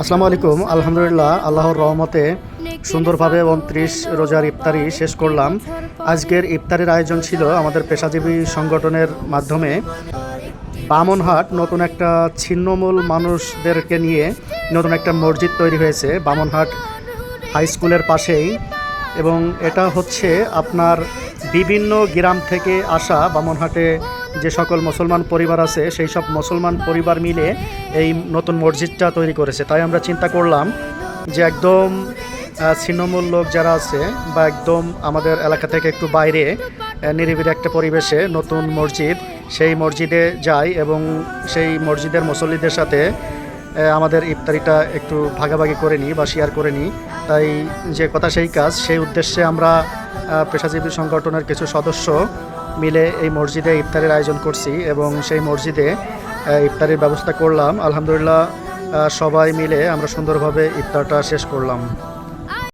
আসসালামু আলাইকুম। আলহামদুলিল্লাহ, আল্লাহর রহমতে সুন্দরভাবে উনত্রিশ রোজার ইফতারি শেষ করলাম। আজকের ইফতারির আয়োজন ছিল আমাদের পেশাজীবী সংগঠনের মাধ্যমে। বামনহাট নতুন একটা ছিন্নমূল মানুষদেরকে নিয়ে নতুন একটা মসজিদ তৈরি হয়েছে, বামনহাট হাই স্কুলের পাশেই। এবং এটা হচ্ছে আপনার বিভিন্ন গ্রাম থেকে আসা বামনহাটে যে সকল মুসলমান পরিবার আছে সেই সব মুসলমান পরিবার মিলে এই নতুন মসজিদটা তৈরি করেছে। তাই আমরা চিন্তা করলাম যে একদম ছিন্নমূল লোক যারা আছে বা একদম আমাদের এলাকা থেকে একটু বাইরে আহ, নিরিবিলি একটা পরিবেশে নতুন মসজিদ সেই মসজিদে যাই এবং সেই মসজিদের মুসল্লিদের সাথে আমাদের ইফতারিটা একটু ভাগাভাগি করে নিই বা শেয়ার করে নিই। তাই যে কথা সেই কাজ। সেই উদ্দেশ্যে আমরা পেশাজীবী সংগঠনের কিছু সদস্য মিলে এই মসজিদে ইফতারের আয়োজন করছি এবং সেই মসজিদে ইফতারের ব্যবস্থা করলাম। আলহামদুলিল্লাহ সবাই মিলে আমরা সুন্দরভাবে ইফতারটা শেষ করলাম।